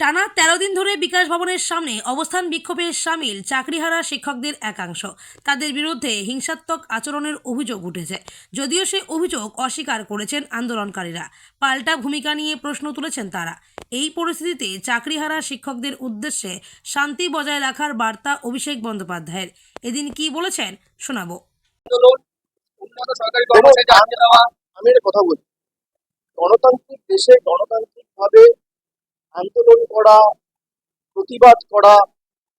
টানা তেরো দিন ধরে বিকাশ ভবনের সামনে অবস্থান বিক্ষোভে সামিল চাকরিহারা শিক্ষকদের একাংশ। তাদের বিরুদ্ধে হিংসাত্মক আচরণের অভিযোগ উঠেছে। যদিও সে অভিযোগ অস্বীকার করেছেন আন্দোলনকারীরা। পাল্টা ভূমিকা নিয়ে প্রশ্ন তুলেছেন তারা। এই পরিস্থিতিতে চাকরিহারা শিক্ষকদের উদ্দেশ্যে শান্তি বজায় রাখার বার্তা অভিষেক বন্দ্যোপাধ্যায়ের। এদিন কি বলেছেন শোনাবো। আমি কথা গণতান্ত্রিক দেশে গণতান্ত্রিক ভাবে আন্দোলন করা, প্রতিবাদ করা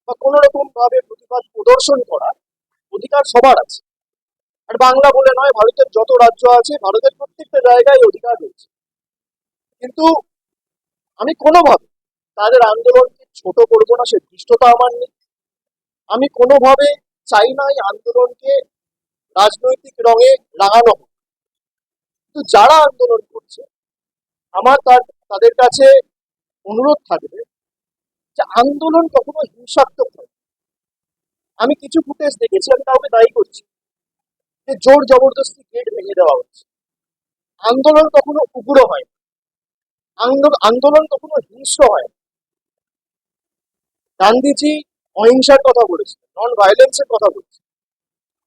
বা কোনো রকম ভাবে প্রতিবাদ প্রদর্শন করা অধিকার সবার আছে। আর বাংলা বলে নয়, ভারতের যত রাজ্য আছে, ভারতের প্রত্যেকটা জায়গায় অধিকার রয়েছে। কিন্তু আমি কোনোভাবে তাদের আন্দোলনকে ছোট করব না, সে দৃষ্টতা আমার নেই। আমি কোনোভাবে চাই না এই আন্দোলনকে রাজনৈতিক রঙে রাঙানো হোক। কিন্তু যারা আন্দোলন করছে, আমার তার, তাদের কাছে অনুরোধ থাকবে যে আন্দোলন কখনো হিংসাত্মক নয়। আমি কিছু ফুটেজ দেখেছি, আমি কাউকে দায়ী করছি যে জোর জবরদস্তি গেট ভেঙে দেওয়া হচ্ছে। আন্দোলন কখনো উগ্র হয় আন্দোলন কখনো হিংস্র হয় গান্ধীজি অহিংসার কথা বলেছেন নন ভায়োলেন্সের কথা বলেছেন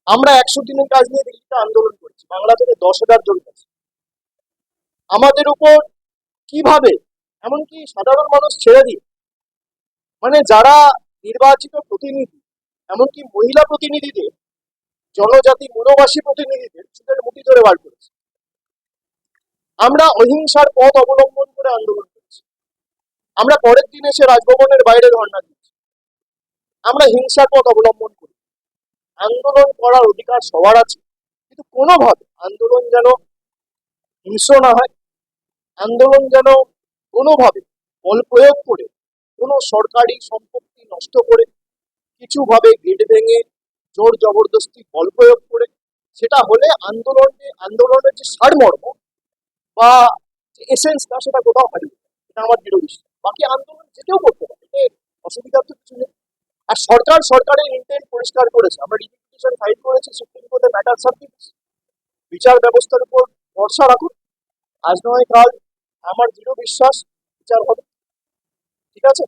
আমরা একশো দিনের কাজ নিয়ে দিল্লিতে আন্দোলন করছি, বাংলা থেকে দশ হাজার জন গেছে। আমাদের উপর কীভাবে এমনকি সাধারণ মানুষ ছেড়ে দিয়ে। মানে যারা নির্বাচিত প্রতিনিধি, এমনকি মহিলা প্রতিনিধিদের, জনজাতি মনোবাসী প্রতিনিধিদের চুলের মুঠি ধরে বার করেছে। আমরা অহিংসার পথ অবলম্বন করে আন্দোলন করছি। আমরা পরের দিন এসে রাজভবনের বাইরে ধর্ণা দিচ্ছি। আমরা হিংসার পথ অবলম্বন করি। আন্দোলন করার অধিকার সবার আছে। কিন্তু কোনোভাবে আন্দোলন যেন হিংস্র না হয়, আন্দোলন যেন কোনোভাবে বল প্রয়োগ করে, কোনো সরকারি সম্পত্তি নষ্ট করে, কিছুভাবে গেট ভেঙে জোর জবরদস্তি বল প্রয়োগ করে, সেটা হলে আন্দোলনে, আন্দোলনের যে সারমর্ম বা যে এসেন্সটা সেটা কোথাও হারিয়ে। এটা আমার দৃঢ় বিশ্বাস। বাকি আন্দোলন যেটাও করতে পারে, এতে অসুবিধার তো কিছু নেই। আর সরকার সরকারের ইন্টেন্ট পরিষ্কার করেছে। আমরা রিপিটিশন ফাইল করেছি সুপ্রিম কোর্টে ম্যাটার সাবজেক্ট বিচার ব্যবস্থার উপর ভরসা রাখুন। আজ নয় কাল আমার দৃঢ় বিশ্বাস বিচার হবে। ঠিক আছে?